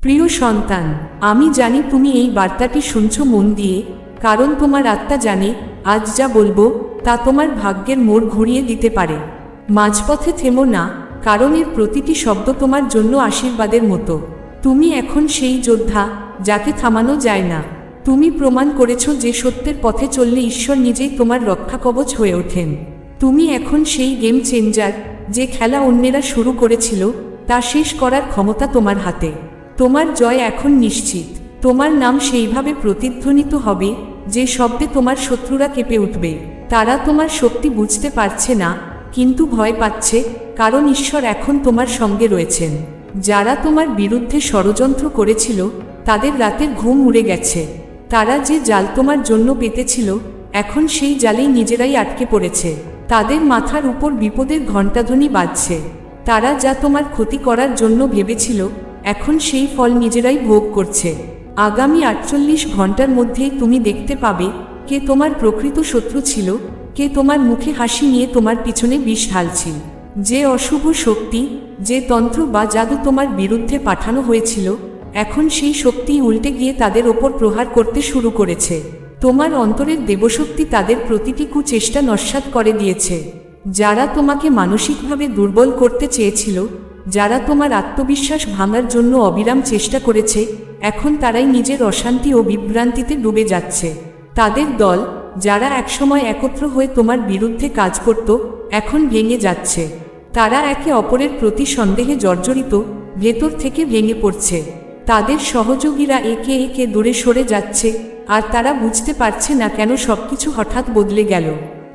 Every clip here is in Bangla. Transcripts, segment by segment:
প্রিয় সন্তান, আমি জানি তুমি এই বার্তাটি শুনছ মন দিয়ে, কারণ তোমার আত্মা জানে, আজ যা বলব, তা তোমার ভাগ্যের মোড় ঘুরিয়ে দিতে পারে। মাঝপথে থেমো না, কারণ এর প্রতিটি শব্দ তোমার জন্য আশীর্বাদের মতো। তুমি এখন সেই যোদ্ধা, যাকে থামানো যায় না। তুমি প্রমাণ করেছ যে সত্যের পথে চললে ঈশ্বর নিজেই তোমার রক্ষা কবচ হয়ে ওঠেন। তুমি এখন সেই গেম চেঞ্জার, যে খেলা অন্যেরা শুরু করেছিল, তা শেষ করার ক্ষমতা তোমার হাতে। তোমার জয় এখন নিশ্চিত। তোমার নাম সেইভাবে প্রতিধ্বনিত হবে যে শব্দে তোমার শত্রুরা কেঁপে উঠবে। তারা তোমার শক্তি বুঝতে পারছে না, কিন্তু ভয় পাচ্ছে, কারণ ঈশ্বর এখন তোমার সঙ্গে রয়েছেন। যারা তোমার বিরুদ্ধে ষড়যন্ত্র করেছিল, তাদের রাতের ঘুম উড়ে গেছে। তারা যে জাল তোমার জন্য পেতেছিল, এখন সেই জালেই নিজেরাই আটকে পড়েছে। তাদের মাথার উপর বিপদের ঘণ্টাধ্বনি বাজছে। তারা যা তোমার ক্ষতি করার জন্য ভেবেছিল এখন সেই ফল নিজেরাই ভোগ করছে। আগামী আটচল্লিশ ঘণ্টার মধ্যেই তুমি দেখতে পাবে, কে তোমার প্রকৃত শত্রু ছিল, কে তোমার মুখে হাসি নিয়ে তোমার পিছনে বিষ ঢালছিল। যে অশুভ শক্তি, যে তন্ত্র বা জাদু তোমার বিরুদ্ধে পাঠানো হয়েছিল, এখন সেই শক্তি উল্টে গিয়ে তাদের ওপর প্রহার করতে শুরু করেছে। তোমার অন্তরের দেবশক্তি তাদের প্রতিটি কুচেষ্টা নস্বাত করে দিয়েছে। যারা তোমাকে মানসিকভাবে দুর্বল করতে চেয়েছিল যারা তোমার আত্মবিশ্বাস ভাঙার জন্য অবিরাম চেষ্টা করেছে, এখন তারাই নিজের অশান্তি ও বিভ্রান্তিতে ডুবে যাচ্ছে। তাদের দল, যারা একসময় একত্র হয়ে তোমার বিরুদ্ধে কাজ করত, এখন ভেঙে যাচ্ছে। তারা একে অপরের প্রতি সন্দেহে জর্জরিত, ভেতর থেকে ভেঙে পড়ছে। তাদের সহযোগীরা একে একে দূরে সরে যাচ্ছে, আর তারা বুঝতে পারছে না কেন সবকিছু হঠাৎ বদলে গেল।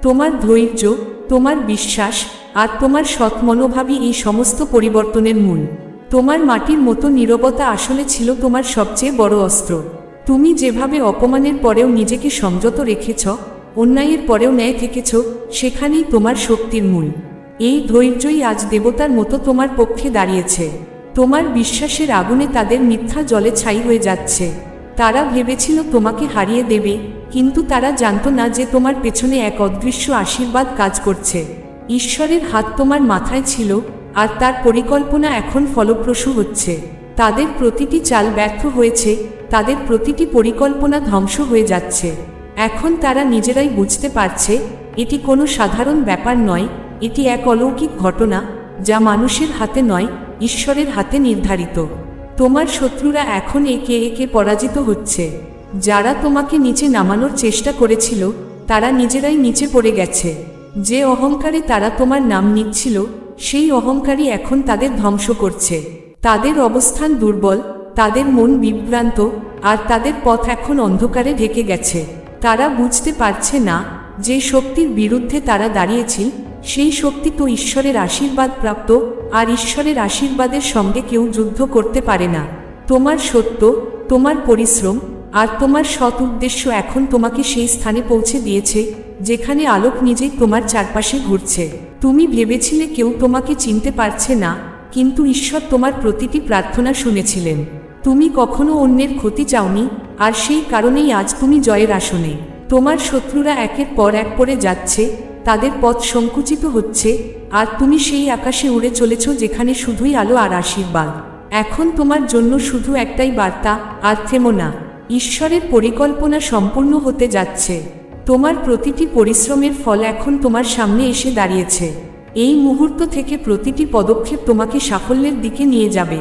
তোমার ধৈর্য তোমার বিশ্বাস আর তোমার সৎ মনোভাবই এই সমস্ত পরিবর্তনের মূল। তোমার মাটির মতো নীরবতা আসলে ছিল তোমার সবচেয়ে বড় অস্ত্র। তুমি যেভাবে অপমানের পরেও নিজেকে সংযত রেখেছ, অন্যায়ের পরেও ন্যায় থেকেছ, সেখানেই তোমার শক্তির মূল। এই ধৈর্যই আজ দেবতার মতো তোমার পক্ষে দাঁড়িয়েছে। তোমার বিশ্বাসের আগুনে তাদের মিথ্যা জলে ছাই হয়ে যাচ্ছে। তারা ভেবেছিল তোমাকে হারিয়ে দেবে, কিন্তু তারা জানতো না যে তোমার পেছনে এক অদৃশ্য আশীর্বাদ কাজ করছে। ঈশ্বরের হাত তোমার মাথায় ছিল, আর তার পরিকল্পনা এখন ফলপ্রসূ হচ্ছে। তাদের প্রতিটি চাল ব্যর্থ হয়েছে, তাদের প্রতিটি পরিকল্পনা ধ্বংস হয়ে যাচ্ছে। এখন তারা নিজেরাই বুঝতে পারছে, এটি কোনো সাধারণ ব্যাপার নয়, এটি এক অলৌকিক ঘটনা, যা মানুষের হাতে নয়, ঈশ্বরের হাতে নির্ধারিত। তোমার শত্রুরা এখন একে একে পরাজিত হচ্ছে। যারা তোমাকে নিচে নামানোর চেষ্টা করেছিল, তারা নিজেরাই নিচে পড়ে গেছে। যে অহংকারে তারা তোমার নাম নিচ্ছিল, সেই অহংকারই এখন তাদের ধ্বংস করছে। তাদের অবস্থান দুর্বল, তাদের মন বিভ্রান্ত, আর তাদের পথ এখন অন্ধকারে ঢেকে গেছে। তারা বুঝতে পারছে না যে শক্তির বিরুদ্ধে তারা দাঁড়িয়েছিল সেই শক্তি তো ঈশ্বরের আশীর্বাদ প্রাপ্ত, আর ঈশ্বরের আশীর্বাদের সঙ্গে কেউ যুদ্ধ করতে পারে না। তোমার সত্য, তোমার পরিশ্রম, আর তোমার সৎ উদ্দেশ্য এখন তোমাকে সেই স্থানে পৌঁছে দিয়েছে, যেখানে আলোক নিজেই তোমার চারপাশে ঘুরছে। তুমি ভেবেছিলে কেউ তোমাকে চিনতে পারছে না, কিন্তু ঈশ্বর তোমার প্রতিটি প্রার্থনা শুনেছিলেন। তুমি কখনো অন্যের ক্ষতি চাওনি, আর সেই কারণেই আজ তুমি জয়ের আসনে। তোমার শত্রুরা একের পর এক পড়ে যাচ্ছে তাদের পথ সংকুচিত হচ্ছে, আর তুমি সেই আকাশে উড়ে চলেছ যেখানে শুধুই আলো আর আশীর্বাদ। এখন তোমার জন্য শুধু একটাই বার্তা, আর থেমো না। ঈশ্বরের পরিকল্পনা সম্পূর্ণ হতে যাচ্ছে। তোমার প্রতিটি পরিশ্রমের ফল এখন তোমার সামনে এসে দাঁড়িয়েছে। এই মুহূর্ত থেকে প্রতিটি পদক্ষেপ তোমাকে সাফল্যের দিকে নিয়ে যাবে।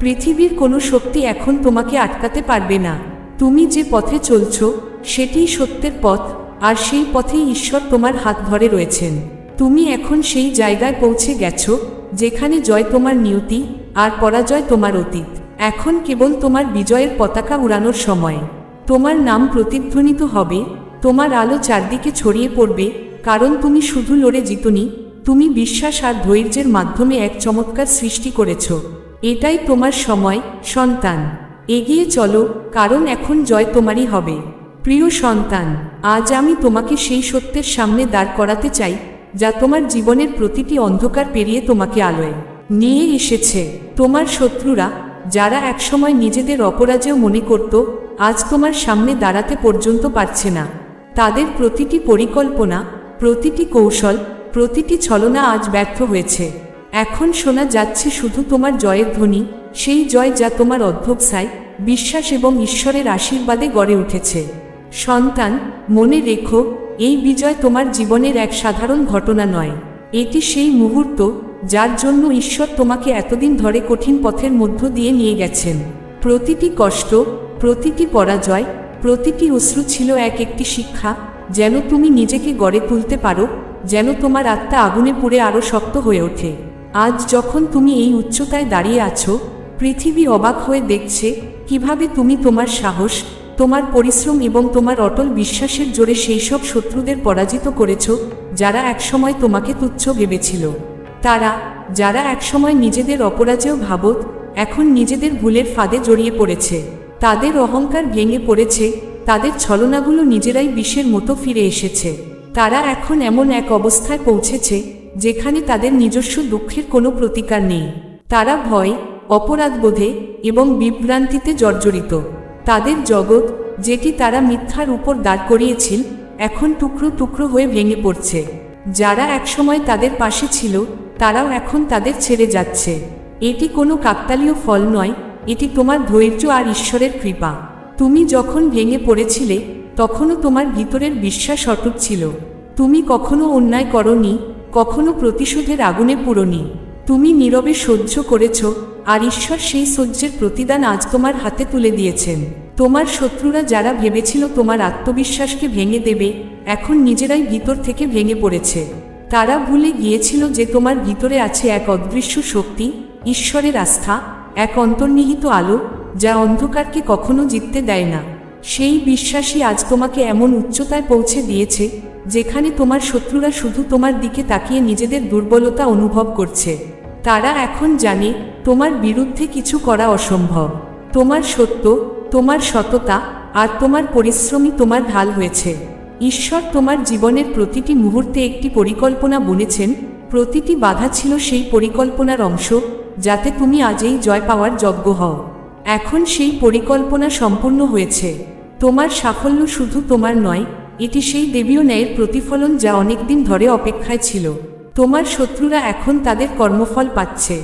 পৃথিবীর কোনো শক্তি এখন তোমাকে আটকাতে পারবে না। তুমি যে পথে চলছ, সেটিই সত্যের পথ। আর সেই পথেই ঈশ্বর তোমার হাত ধরে রয়েছেন। তুমি এখন সেই জায়গায় পৌঁছে গেছো, যেখানে জয় তোমার নিয়তি আর পরাজয় তোমার অতীত। এখন কেবল তোমার বিজয়ের পতাকা উড়ানোর সময়। তোমার নাম প্রতিধ্বনিত হবে, তোমার আলো চারদিকে ছড়িয়ে পড়বে, কারণ তুমি শুধু লড়ে জিতনি, তুমি বিশ্বাস আর ধৈর্যের মাধ্যমে এক চমৎকার সৃষ্টি করেছ। এটাই তোমার সময়, সন্তান। এগিয়ে চলো, কারণ এখন জয় তোমারই হবে। প্রিয় সন্তান, আজ আমি তোমাকে সেই সত্যের সামনে দাঁড় করাতে চাই, যা তোমার জীবনের প্রতিটি অন্ধকার পেরিয়ে তোমাকে আলোয় নিয়ে এসেছে। তোমার শত্রুরা, যারা একসময় নিজেদের অপরাজেও মনে করত, আজ তোমার সামনে দাঁড়াতে পর্যন্ত পারছে না। তাদের প্রতিটি পরিকল্পনা, প্রতিটি কৌশল, প্রতিটি ছলনা আজ ব্যর্থ হয়েছে। এখন শোনা যাচ্ছে শুধু তোমার জয়ের ধ্বনি, সেই জয় যা তোমার অধ্যবসায়, বিশ্বাস এবং ঈশ্বরের আশীর্বাদে গড়ে উঠেছে। সন্তান, মনে রেখো, এই বিজয় তোমার জীবনের এক সাধারণ ঘটনা নয়। এটি সেই মুহূর্ত যার জন্য ঈশ্বর তোমাকে এতদিন ধরে কঠিন পথের মধ্য দিয়ে নিয়ে গেছেন। প্রতিটি কষ্ট, প্রতিটি পরাজয়, প্রতিটি অশ্রু ছিল এক একটি শিক্ষা, যেন তুমি নিজেকে গড়ে তুলতে পারো, যেন তোমার আত্মা আগুনে পুড়ে আরও শক্ত হয়ে ওঠে। আজ যখন তুমি এই উচ্চতায় দাঁড়িয়ে আছো, পৃথিবী অবাক হয়ে দেখছে কীভাবে তুমি তোমার সাহস তোমার পরিশ্রম এবং তোমার অটল বিশ্বাসের জোরে সেই সব শত্রুদের পরাজিত করেছ, যারা একসময় তোমাকে তুচ্ছ ভেবেছিল। তারা, যারা একসময় নিজেদের অপরাজেয় ভাবত, এখন নিজেদের ভুলের ফাঁদে জড়িয়ে পড়েছে। তাদের অহংকার ভেঙে পড়েছে, তাদের ছলনাগুলো নিজেরাই বিষের মতো ফিরে এসেছে। তারা এখন এমন এক অবস্থায় পৌঁছেছে, যেখানে তাদের নিজস্ব দুঃখের কোনো প্রতিকার নেই। তারা ভয়, অপরাধবোধে এবং বিভ্রান্তিতে জর্জরিত। তাদের জগৎ, যেটি তারা মিথ্যার উপর দাঁড় করিয়েছিল, এখন টুকরো টুকরো হয়ে ভেঙে পড়ছে। যারা একসময় তাদের পাশে ছিল, তারাও এখন তাদের ছেড়ে যাচ্ছে। এটি কোনো কাকতালীয় ফল নয়, এটি তোমার ধৈর্য আর ঈশ্বরের কৃপা। তুমি যখন ভেঙে পড়েছিলে, তখনও তোমার ভিতরের বিশ্বাস অটুট ছিল। তুমি কখনো অন্যায় করনি, কখনো প্রতিশোধের আগুনে পুরনি। তুমি নীরবে সহ্য করেছ, আর ঈশ্বর সেই সহ্যের প্রতিদান আজ তোমার হাতে তুলে দিয়েছেন। তোমার শত্রুরা যারা ভেবেছিল তোমার আত্মবিশ্বাসকে ভেঙে দেবে, এখন নিজেরাই ভিতর থেকে ভেঙে পড়েছে। তারা ভুলে গিয়েছিল যে তোমার ভিতরে আছে এক অদৃশ্য শক্তি, ঈশ্বরের আস্থা, এক অন্তর্নিহিত আলো, যা অন্ধকারকে কখনো জিততে দেয় না। সেই বিশ্বাসই আজ তোমাকে এমন উচ্চতায় পৌঁছে দিয়েছে, যেখানে তোমার শত্রুরা শুধু তোমার দিকে তাকিয়ে নিজেদের দুর্বলতা অনুভব করছে। তারা এখন জানে তোমার বিরুদ্ধে কিছু করা অসম্ভব। তোমার সত্য, তোমার সততা আর তোমার পরিশ্রমই তোমার ঢাল হয়েছে। ঈশ্বর তোমার জীবনের প্রতিটি মুহূর্তে একটি পরিকল্পনা বুনেছেন। প্রতিটি বাধা ছিল সেই পরিকল্পনার অংশ, যাতে তুমি আজই জয় পাওয়ার যোগ্য হও। এখন সেই পরিকল্পনা সম্পূর্ণ হয়েছে। তোমার সাফল্য শুধু তোমার নয়, এটি সেই দেবীয় ন্যায়ের প্রতিফলন যা অনেকদিন ধরে অপেক্ষায় ছিল। তোমার শত্রুরা এখন তাদের কর্মফল পাচ্ছে।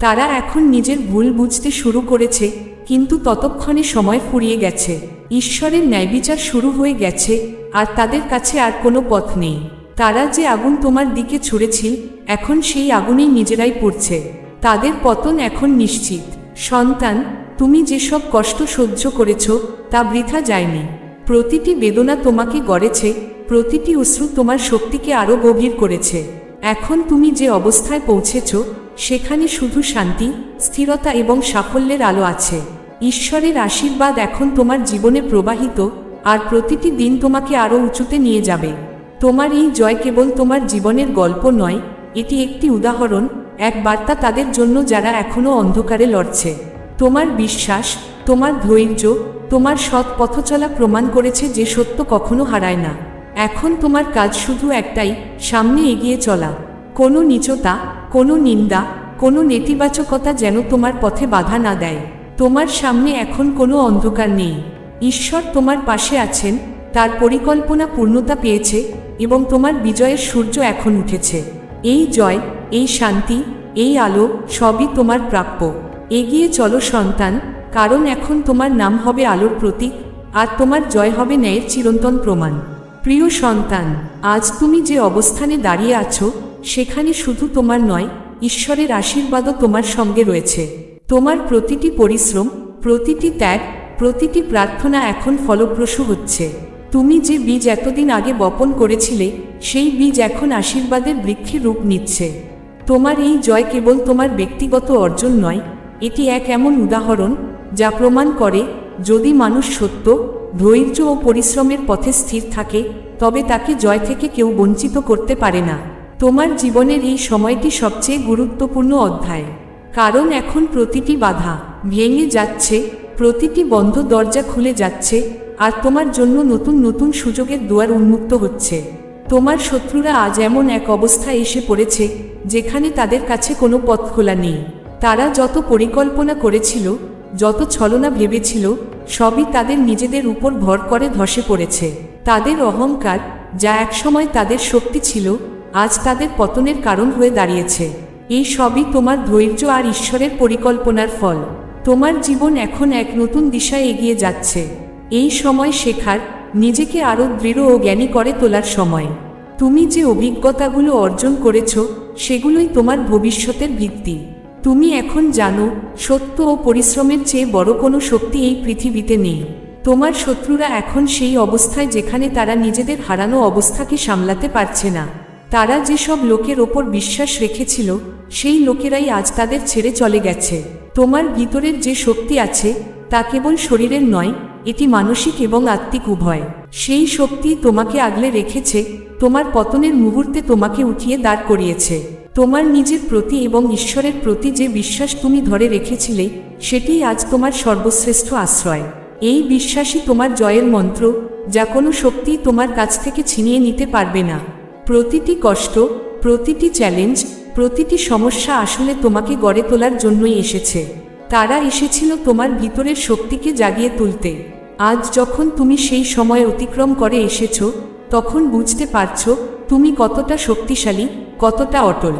তারা এখন নিজের ভুল বুঝতে শুরু করেছে, কিন্তু ততক্ষণে সময় ফুরিয়ে গেছে। ঈশ্বরের ন্যায়বিচার শুরু হয়ে গেছে, আর তাদের কাছে আর কোনো পথ নেই। তারা যে আগুন তোমার দিকে ছুঁড়েছিল, এখন সেই আগুনেই নিজেরাই পড়ছে। তাদের পতন এখন নিশ্চিত। সন্তান, তুমি যেসব কষ্ট সহ্য করেছ, তা বৃথা যায়নি। প্রতিটি বেদনা তোমাকে গড়েছে, প্রতিটি অশ্রু তোমার শক্তিকে আরও গভীর করেছে। এখন তুমি যে অবস্থায় পৌঁছেছ, সেখানে শুধু শান্তি, স্থিরতা এবং সাফল্যের আলো আছে। ঈশ্বরের আশীর্বাদ এখন তোমার জীবনে প্রবাহিত, আর প্রতিটি দিন তোমাকে আরও উঁচুতে নিয়ে যাবে। তোমার এই জয় কেবল তোমার জীবনের গল্প নয়, এটি একটি উদাহরণ, এক বার্তা তাদের জন্য যারা এখনও অন্ধকারে লড়ছে। তোমার বিশ্বাস, তোমার ধৈর্য, তোমার সৎ পথচলা প্রমাণ করেছে যে সত্য কখনো হারায় না। এখন তোমার কাজ শুধু একটাই, সামনে এগিয়ে চলা। কোনো নিচতা, কোনো নিন্দা, কোনো নেতিবাচকতা যেন তোমার পথে বাধা না দেয়। তোমার সামনে এখন কোনো অন্ধকার নেই। ঈশ্বর তোমার পাশে আছেন, তার পরিকল্পনা পূর্ণতা পেয়েছে এবং তোমার বিজয়ের সূর্য এখন উঠেছে। এই জয়, এই শান্তি, এই আলো সবই তোমার প্রাপ্য। এগিয়ে চলো সন্তান, কারণ এখন তোমার নাম হবে আলোর প্রতীক, আর তোমার জয় হবে ন্যায়ের চিরন্তন প্রমাণ। প্রিয় সন্তান, আজ তুমি যে অবস্থানে দাঁড়িয়ে আছো, সেখানে শুধু তোমার নয়, ঈশ্বরের আশীর্বাদও তোমার সঙ্গে রয়েছে। তোমার প্রতিটি পরিশ্রম, প্রতিটি ত্যাগ, প্রতিটি প্রার্থনা এখন ফলপ্রসূ হচ্ছে। তুমি যে বীজ এতদিন আগে বপন করেছিলে, সেই বীজ এখন আশীর্বাদের বৃক্ষে রূপ নিচ্ছে। তোমার এই জয় কেবল তোমার ব্যক্তিগত অর্জন নয়, এটি এক এমন উদাহরণ, যা প্রমাণ করে যদি মানুষ সত্য, ধৈর্য ও পরিশ্রমের পথে স্থির থাকে, তবে তাকে জয় থেকে কেউ বঞ্চিত করতে পারে না। তোমার জীবনের এই সময়টি সবচেয়ে গুরুত্বপূর্ণ অধ্যায়। কারণ এখন প্রতিটি বাধা ভেঙে যাচ্ছে, প্রতিটি বন্ধ দরজা খুলে যাচ্ছে, আর তোমার জন্য নতুন নতুন সুযোগের দুয়ার উন্মুক্ত হচ্ছে। তোমার শত্রুরা আজ এমন এক অবস্থায় এসে পড়েছে, যেখানে তাদের কাছে কোনো পথ খোলা নেই। তারা যত পরিকল্পনা করেছিল যত ছলনা ভেবেছিল, সবই তাদের নিজেদের উপর ভর করে ধসে পড়েছে। তাদের অহংকার, যা একসময় তাদের শক্তি ছিল, আজ তাদের পতনের কারণ হয়ে দাঁড়িয়েছে। এই সবই তোমার ধৈর্য আর ঈশ্বরের পরিকল্পনার ফল। তোমার জীবন এখন এক নতুন দিশায় এগিয়ে যাচ্ছে। এই সময় শেখার, নিজেকে আরও দৃঢ় ও জ্ঞানী করে তোলার সময়। তুমি যে অভিজ্ঞতাগুলো অর্জন করেছ, সেগুলোই তোমার ভবিষ্যতের ভিত্তি। তুমি এখন জানো, সত্য ও পরিশ্রমের চেয়ে বড় কোনো শক্তি এই পৃথিবীতে নেই। তোমার শত্রুরা এখন সেই অবস্থায় যেখানে তারা নিজেদের হারানো অবস্থাকে সামলাতে পারছে না। তারা যেসব লোকের ওপর বিশ্বাস রেখেছিল, সেই লোকেরাই আজ তাদের ছেড়ে চলে গেছে। তোমার ভিতরের যে শক্তি আছে, তা কেবল শরীরের নয়, এটি মানসিক এবং আত্মিক উভয়। সেই শক্তি তোমাকে আগলে রেখেছে, তোমার পতনের মুহূর্তে তোমাকে উঠিয়ে দাঁড় করিয়েছে। তোমার নিজের প্রতি এবং ঈশ্বরের প্রতি যে বিশ্বাস তুমি ধরে রেখেছিলে, সেটি আজ তোমার সর্বশ্রেষ্ঠ আশ্রয়। এই বিশ্বাসই তোমার জয়ের মন্ত্র, যা কোনো শক্তি তোমার কাছ থেকে ছিনিয়ে নিতে পারবে না। প্রতিটি কষ্ট, প্রতিটি চ্যালেঞ্জ প্রতিটি সমস্যা আসলে তোমাকে গড়ে তোলার জন্যই এসেছে। তারা এসেছিল তোমার ভিতরের শক্তিকে জাগিয়ে তুলতে। আজ যখন তুমি সেই সময় অতিক্রম করে এসেছ, তখন বুঝতে পারছ তুমি কতটা শক্তিশালী কতটা অটল।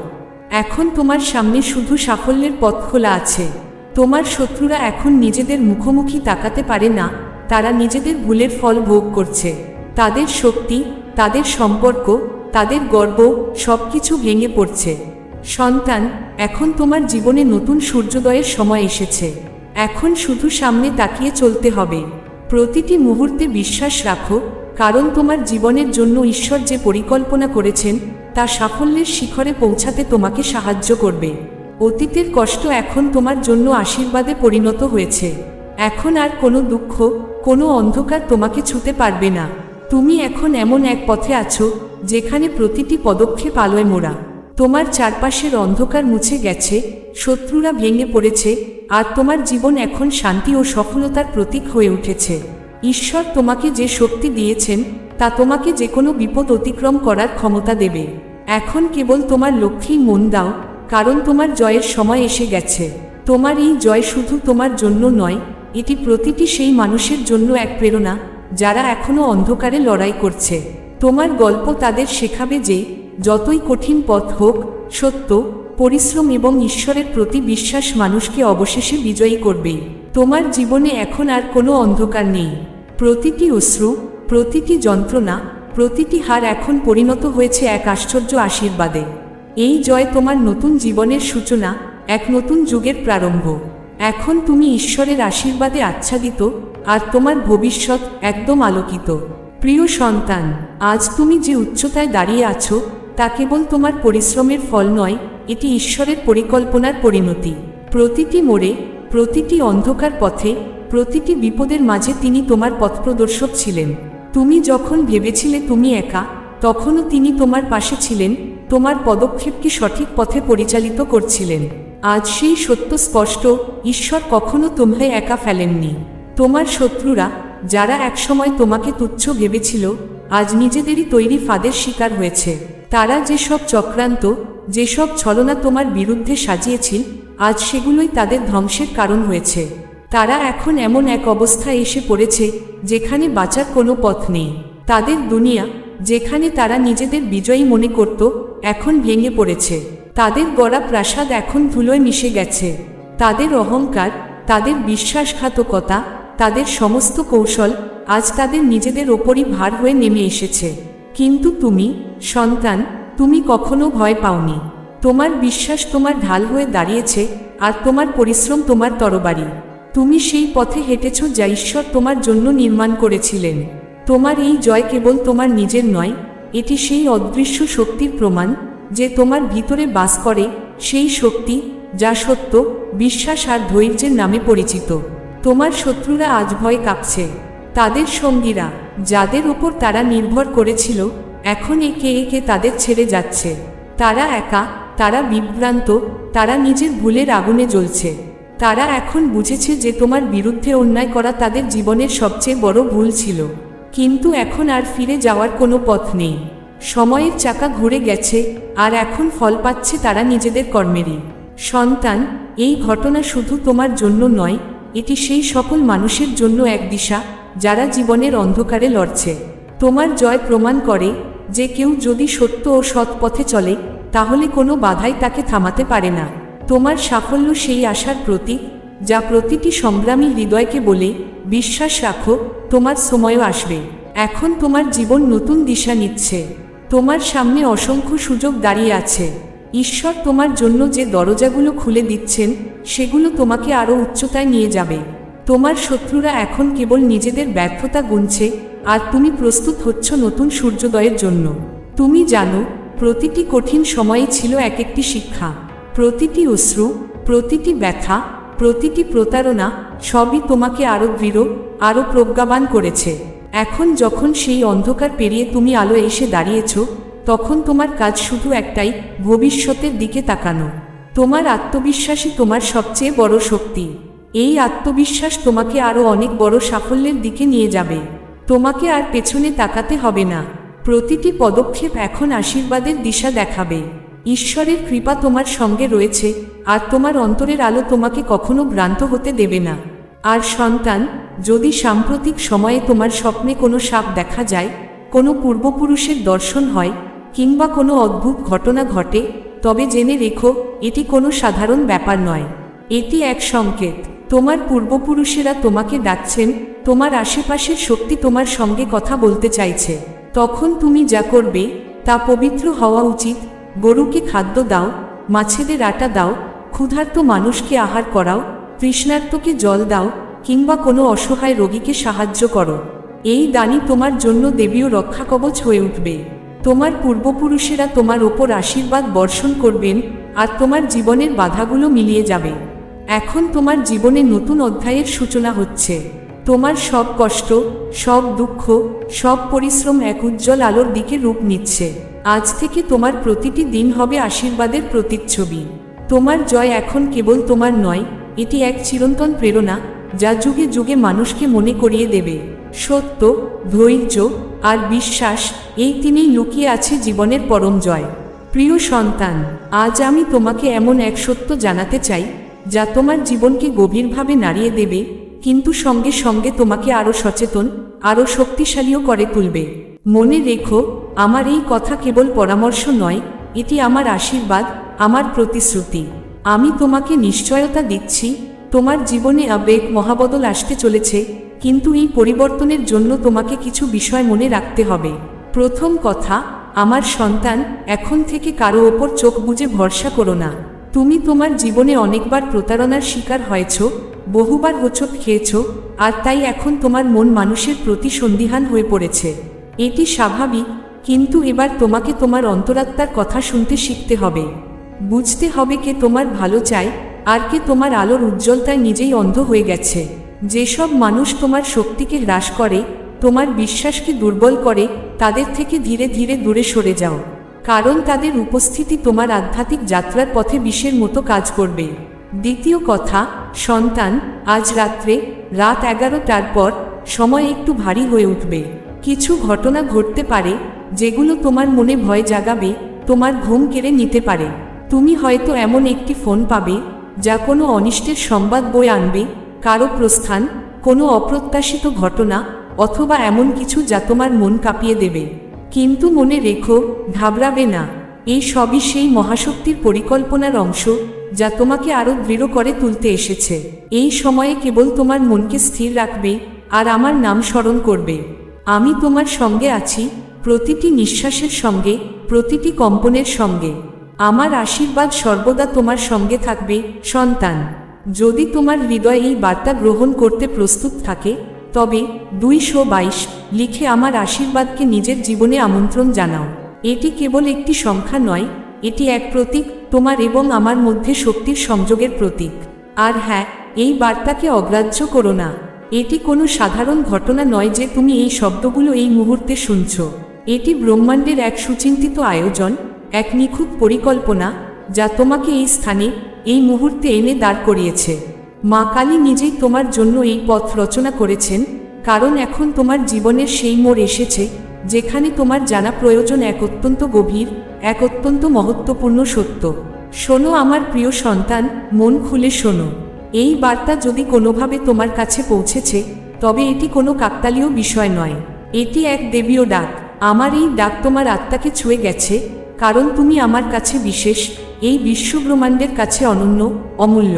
এখন তোমার সামনে শুধু সাফল্যের পথ খোলা আছে। তোমার শত্রুরা এখন নিজেদের মুখোমুখি তাকাতে পারে না, তারা নিজেদের ভুলের ফল ভোগ করছে। তাদের শক্তি, তাদের সম্পর্ক, তাদের গর্ব সব কিছু ভেঙে পড়ছে। সন্তান, এখন তোমার জীবনে নতুন সূর্যোদয়ের সময় এসেছে। এখন শুধু সামনে তাকিয়ে চলতে হবে। প্রতিটি মুহূর্তে বিশ্বাস রাখো, কারণ তোমার জীবনের জন্য ঈশ্বর যে পরিকল্পনা করেছেন তা সাফল্যের শিখরে পৌঁছাতে তোমাকে সাহায্য করবে। অতীতের কষ্ট এখন তোমার জন্য আশীর্বাদে পরিণত হয়েছে। এখন আর কোনো দুঃখ, কোনো অন্ধকার তোমাকে ছুতে পারবে না। তুমি এখন এমন এক পথে আছো, যেখানে প্রতিটি পদক্ষেপ আলোয় মোড়া। তোমার চারপাশের অন্ধকার মুছে গেছে, শত্রুরা ভেঙে পড়েছে, আর তোমার জীবন এখন শান্তি ও সফলতার প্রতীক হয়ে উঠেছে। ঈশ্বর তোমাকে যে শক্তি দিয়েছেন তা তোমাকে যে কোনো বিপদ অতিক্রম করার ক্ষমতা দেবে। এখন কেবল তোমার লক্ষ্যেই মন দাও, কারণ তোমার জয়ের সময় এসে গেছে। তোমার এই জয় শুধু তোমার জন্য নয়, এটি প্রতিটি সেই মানুষের জন্য এক প্রেরণা, যারা এখনও অন্ধকারে লড়াই করছে। তোমার গল্প তাদের শেখাবে যে, যতই কঠিন পথ হোক, সত্য, পরিশ্রম এবং ঈশ্বরের প্রতি বিশ্বাস মানুষকে অবশেষে বিজয়ী করবে। তোমার জীবনে এখন আর কোনো অন্ধকার নেই। প্রতিটি অশ্রু প্রতিটি যন্ত্রণা, প্রতিটি হার এখন পরিণত হয়েছে এক আশ্চর্য আশীর্বাদে। এই জয় তোমার নতুন জীবনের সূচনা, এক নতুন যুগের প্রারম্ভ। এখন তুমি ঈশ্বরের আশীর্বাদে আচ্ছাদিত, আর তোমার ভবিষ্যৎ একদম আলোকিত। প্রিয় সন্তান, আজ তুমি যে উচ্চতায় দাঁড়িয়ে আছো, তা কেবল তোমার পরিশ্রমের ফল নয়, এটি ঈশ্বরের পরিকল্পনার পরিণতি। প্রতিটি মোড়ে, প্রতিটি অন্ধকার পথে, প্রতিটি বিপদের মাঝে তিনি তোমার পথপ্রদর্শক ছিলেন। তুমি যখন ভেবেছিলে তুমি একা, তখনও তিনি তোমার পাশে ছিলেন, তোমার পদক্ষেপকে সঠিক পথে পরিচালিত করছিলেন? আজ সেই সত্য স্পষ্ট, ঈশ্বর কখনো তোমায় একা ফেলেননি। তোমার শত্রুরা, যারা একসময় তোমাকে তুচ্ছ ভেবেছিল, আজ নিজেদেরই তৈরি ফাঁদের শিকার হয়েছে। তারা যেসব চক্রান্ত, যেসব ছলনা তোমার বিরুদ্ধে সাজিয়েছিল, আজ সেগুলোই তাদের ধ্বংসের কারণ হয়েছে। তারা এখন এমন এক অবস্থায় এসে পড়েছে, যেখানে বাঁচার কোনো পথ নেই। তাদের দুনিয়া, যেখানে তারা নিজেদের বিজয়ী মনে করত, এখন ভেঙে পড়েছে। তাদের গড়া প্রাসাদ এখন ধুলোয় মিশে গেছে। তাদের অহংকার, তাদের বিশ্বাসঘাতকতা, তাদের সমস্ত কৌশল আজ তাদের নিজেদের ওপরই ভার হয়ে নেমে এসেছে। কিন্তু তুমি, সন্তান, তুমি কখনো ভয় পাওনি। তোমার বিশ্বাস তোমার ঢাল হয়ে দাঁড়িয়েছে, আর তোমার পরিশ্রম তোমার তরবারি। তুমি সেই পথে হেঁটেছ যা ঈশ্বর তোমার জন্য নির্মাণ করেছিলেন। তোমার এই জয় কেবল তোমার নিজের নয়, এটি সেই অদৃশ্য শক্তির প্রমাণ যে তোমার ভিতরে বাস করে সেই শক্তি যা সত্য, বিশ্বাস আর ধৈর্যের নামে পরিচিত। তোমার শত্রুরা আজ ভয় কাঁপছে। তাদের সঙ্গীরা, যাদের উপর তারা নির্ভর করেছিল, এখন একে একে তাদের ছেড়ে যাচ্ছে। তারা একা, তারা বিভ্রান্ত, তারা নিজের ভুলের আগুনে জ্বলছে। তারা এখন বুঝেছে যে তোমার বিরুদ্ধে অন্যায় করা তাদের জীবনের সবচেয়ে বড় ভুল ছিল। কিন্তু এখন আর ফিরে যাওয়ার কোনো পথ নেই। সময়ের চাকা ঘুরে গেছে, আর এখন ফল পাচ্ছে তারা নিজেদের কর্মেরই। সন্তান, এই ঘটনা শুধু তোমার জন্য নয়, এটি সেই সকল মানুষের জন্য এক দিশা, যারা জীবনের অন্ধকারে লড়ছে। তোমার জয় প্রমাণ করে যে কেউ যদি সত্য ও সৎ পথে চলে, তাহলে কোনো বাধাই তাকে থামাতে পারে না। তোমার সাফল্য সেই আশার প্রতীক, যা প্রতিটি সংগ্রামী হৃদয়কে বলে, বিশ্বাস রাখো, তোমার সময়ও আসবে। এখন তোমার জীবন নতুন দিশা নিচ্ছে। তোমার সামনে অসংখ্য সুযোগ দাঁড়িয়ে আছে। ঈশ্বর তোমার জন্য যে দরজাগুলো খুলে দিচ্ছেন, সেগুলো তোমাকে আরও উচ্চতায় নিয়ে যাবে। তোমার শত্রুরা এখন কেবল নিজেদের ব্যর্থতা গুনছে, আর তুমি প্রস্তুত হচ্ছ নতুন সূর্যোদয়ের জন্য। তুমি জানো, প্রতিটি কঠিন সময়ে ছিল এক একটি শিক্ষা। প্রতিটি অশ্রু, প্রতিটি ব্যথা, প্রতিটি প্রতারণা সবই তোমাকে আরও দৃঢ় আরও প্রজ্ঞাবান করেছে। এখন যখন সেই অন্ধকার পেরিয়ে তুমি আলো এসে দাঁড়িয়েছ, তখন তোমার কাজ শুধু একটাই, ভবিষ্যতের দিকে তাকানো। তোমার আত্মবিশ্বাসই তোমার সবচেয়ে বড় শক্তি। এই আত্মবিশ্বাস তোমাকে আরও অনেক বড় সাফল্যের দিকে নিয়ে যাবে। তোমাকে আর পেছনে তাকাতে হবে না। প্রতিটি পদক্ষেপ এখন আশীর্বাদের দিশা দেখাবে। ঈশ্বরের কৃপা তোমার সঙ্গে রয়েছে, আর তোমার অন্তরের আলো তোমাকে কখনো ভ্রান্ত হতে দেবে না। আর সন্তান, যদি সাম্প্রতিক সময়ে তোমার স্বপ্নে কোনো সাপ দেখা যায়, কোনো পূর্বপুরুষের দর্শন হয়, কিংবা কোনো অদ্ভুত ঘটনা ঘটে, তবে জেনে রেখো, এটি কোনো সাধারণ ব্যাপার নয়। এটি এক সংকেত। তোমার পূর্বপুরুষেরা তোমাকে ডাকছেন, তোমার আশেপাশের শক্তি তোমার সঙ্গে কথা বলতে চাইছে। তখন তুমি যা করবে, তা পবিত্র হওয়া উচিত গরুকে খাদ্য দাও, মাছেদের আটা দাও, ক্ষুধার্ত মানুষকে আহার করাও, তৃষ্ণার্তকে জল দাও, কিংবা কোনো অসহায় রোগীকে সাহায্য করো। এই দানই তোমার জন্য দেবীয় রক্ষা কবচ হয়ে উঠবে। তোমার পূর্বপুরুষেরা তোমার ওপর আশীর্বাদ বর্ষণ করবেন, আর তোমার জীবনের বাধাগুলো মিলিয়ে যাবে। এখন তোমার জীবনে নতুন অধ্যায়ের সূচনা হচ্ছে। তোমার সব কষ্ট, সব দুঃখ, সব পরিশ্রম এক উজ্জ্বল আলোর দিকে রূপ নিচ্ছে। আজ থেকে তোমার প্রতিটি দিন হবে আশীর্বাদের প্রতিচ্ছবি। তোমার জয় এখন কেবল তোমার নয়, এটি এক চিরন্তন প্রেরণা, যা যুগে যুগে মানুষকে মনে করিয়ে দেবে। সত্য, ধৈর্য আর বিশ্বাস, এই তিনেই লুকিয়ে আছে জীবনের পরম জয়। প্রিয় সন্তান, আজ আমি তোমাকে এমন এক সত্য জানাতে চাই, যা তোমার জীবনকে গভীরভাবে নাড়িয়ে দেবে, কিন্তু সঙ্গে সঙ্গে তোমাকে আরও সচেতন, আরও শক্তিশালীও করে তুলবে। মনে রেখো আমার এই কথা কেবল পরামর্শ নয়, এটি আমার আশীর্বাদ, আমার প্রতিশ্রুতি। আমি তোমাকে নিশ্চয়তা দিচ্ছি, তোমার জীবনে আবেগ, মহাবদল আসতে চলেছে, কিন্তু এই পরিবর্তনের জন্য তোমাকে কিছু বিষয় মনে রাখতে হবে। প্রথম কথা, আমার সন্তান, এখন থেকে কারও ওপর চোখ বুজে ভরসা করো না। তুমি তোমার জীবনে অনেকবার প্রতারণার শিকার হয়েছ, বহুবার হোচট খেয়েছ, আর তাই এখন তোমার মন মানুষের প্রতি সন্দিহান হয়ে পড়েছে। এটি স্বাভাবিক কিন্তু এবার তোমাকে তোমার অন্তরাত্মার কথা শুনতে শিখতে হবে। বুঝতে হবে কে তোমার ভালো চায়, আর কে তোমার আলোর উজ্জ্বলতায় নিজেই অন্ধ হয়ে গেছে। যেসব মানুষ তোমার শক্তিকে হ্রাস করে, তোমার বিশ্বাসকে দুর্বল করে, তাদের থেকে ধীরে ধীরে দূরে সরে যাও। কারণ তাদের উপস্থিতি তোমার আধ্যাত্মিক যাত্রার পথে বিষের মতো কাজ করবে। দ্বিতীয় কথা, সন্তান, আজ রাত্রে, রাত এগারোটার পর, সময় একটু ভারী হয়ে উঠবে। কিছু ঘটনা ঘটতে পারে যেগুলো তোমার মনে ভয় জাগাবে, তোমার ঘুম কেড়ে নিতে পারে। তুমি হয়তো এমন একটি ফোন পাবে, যা কোনো অনিষ্টের সংবাদ বয়ে আনবে, কারও প্রস্থান, কোনো অপ্রত্যাশিত ঘটনা, অথবা এমন কিছু যা তোমার মন কাঁপিয়ে দেবে। কিন্তু মনে রেখো, ঘাবড়াবে না। এই সবই সেই মহাশক্তির পরিকল্পনার অংশ, যা তোমাকে আরও দৃঢ় করে তুলতে এসেছে। এই সময়ে কেবল তোমার মনকে স্থির রাখবে, আর আমার নাম স্মরণ করবে। আমি তোমার সঙ্গে আছি প্রতিটি নিঃশ্বাসের সঙ্গে, প্রতিটি কম্পনের সঙ্গে। আমার আশীর্বাদ সর্বদা তোমার সঙ্গে থাকবে, সন্তান। যদি তোমার হৃদয় এই বার্তা গ্রহণ করতে প্রস্তুত থাকে, তবে দুইশো বাইশ লিখে আমার আশীর্বাদকে নিজের জীবনে আমন্ত্রণ জানাও। এটি কেবল একটি সংখ্যা নয়, এটি এক প্রতীক, তোমার এবং আমার মধ্যে শক্তির সংযোগের প্রতীক। আর হ্যাঁ এই বার্তাকে অগ্রাহ্য করো না। এটি কোনো সাধারণ ঘটনা নয় যে তুমি এই শব্দগুলো এই মুহূর্তে শুনছ। এটি ব্রহ্মাণ্ডের এক সুচিন্তিত আয়োজন, এক নিখুঁত পরিকল্পনা, যা তোমাকে এই স্থানে, এই মুহূর্তে এনে দাঁড় করিয়েছে। মা কালী নিজেই তোমার জন্য এই পথ রচনা করেছেন, কারণ এখন তোমার জীবনের সেই মোড় এসেছে, যেখানে তোমার জানা প্রয়োজন এক অত্যন্ত গভীর, এক অত্যন্ত মহত্বপূর্ণ সত্য। শোনো আমার প্রিয় সন্তান, মন খুলে শোনো। এই বার্তা যদি কোনোভাবে তোমার কাছে পৌঁছেছে, তবে এটি কোনো কাকতালীয় বিষয় নয়। এটি এক দেবীয় ডাক। আমার এই ডাক তোমার আত্মাকে ছুঁয়ে গেছে, কারণ তুমি আমার কাছে বিশেষ, এই বিশ্বব্রহ্মাণ্ডের কাছে অনন্য, অমূল্য।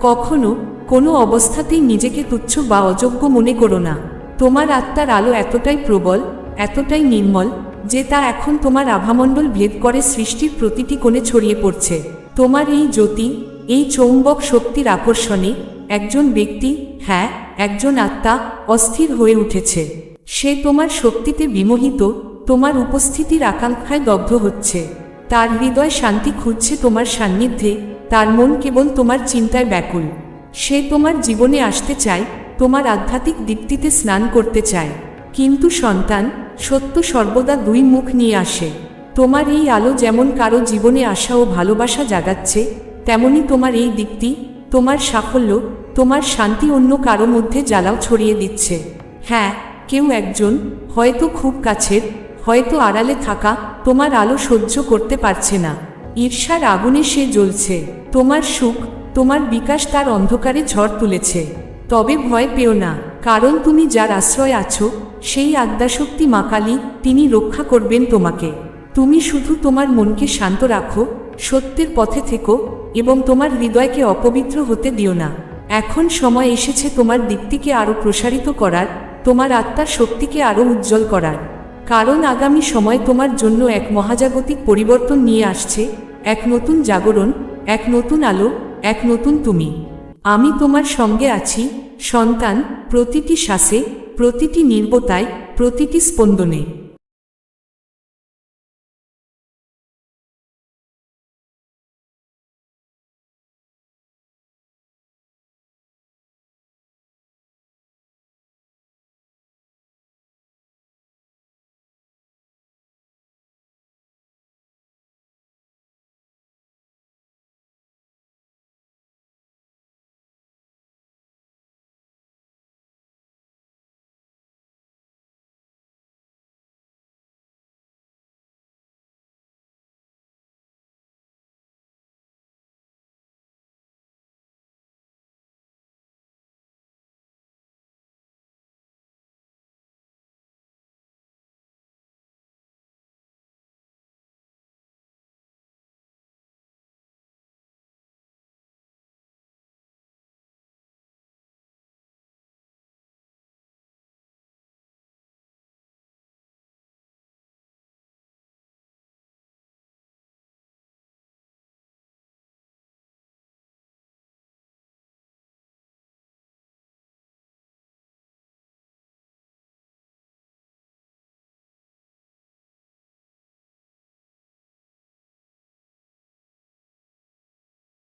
কখনো কোনো অবস্থাতেই নিজেকে তুচ্ছ বা অযোগ্য মনে করো না। তোমার আত্মার আলো এতটাই প্রবল, এতটাই নির্মল, যে তা এখন তোমার আভামণ্ডল ভেদ করে সৃষ্টির প্রতিটি কোণে ছড়িয়ে পড়ছে। তোমার এই জ্যোতি, এই চৌম্বক শক্তির আকর্ষণে একজন ব্যক্তি হ্যাঁ একজন আত্মা অস্থির হয়ে উঠেছে। সে তোমার শক্তিতে বিমোহিত, তোমার উপস্থিতির আকাঙ্ক্ষায় দগ্ধ হচ্ছে। তার হৃদয় শান্তি খুঁজছে তোমার সান্নিধ্যে, তার মন কেবল তোমার চিন্তায় ব্যাকুল। সে তোমার জীবনে আসতে চায়, তোমার আধ্যাত্মিক দীপ্তিতে স্নান করতে চায়। কিন্তু সন্তান, সত্য সর্বদা দুই মুখ নিয়ে আসে। তোমার এই আলো যেমন কারও জীবনে আশা ও ভালোবাসা জাগাচ্ছে, তেমনি তোমার এই দীপ্তি, তোমার সাফল্য, তোমার শান্তি অন্য কারও মধ্যে জ্বালাও ছড়িয়ে দিচ্ছে। হ্যাঁ কেউ একজন হয়তো খুব কাছের, হয়তো আড়ালে থাকা তোমার আলো সহ্য করতে পারছে না। ঈর্ষার আগুনে সে জ্বলছে, তোমার সুখ, তোমার বিকাশ তার অন্ধকারে ঝড় তুলেছে। তবে ভয় পেও না, কারণ তুমি যার আশ্রয় আছো, সেই আদ্যাশক্তি মাকালি তিনি রক্ষা করবেন তোমাকে। তুমি শুধু তোমার মনকে শান্ত রাখো, সত্যের পথে থেকো এবং তোমার হৃদয়কে অপবিত্র হতে দিও না। এখন সময় এসেছে তোমার দীপ্তিকে আরও প্রসারিত করার তোমার আত্মার শক্তিকে আরও উজ্জ্বল করার। কারণ আগামী সময় তোমার জন্য এক মহাজাগতিক পরিবর্তন নিয়ে আসছে, এক নতুন জাগরণ, এক নতুন আলো, এক নতুন তুমি। আমি তোমার সঙ্গে আছি, সন্তান, প্রতিটি শ্বাসে, প্রতিটি নির্বতায়, প্রতিটি স্পন্দনে।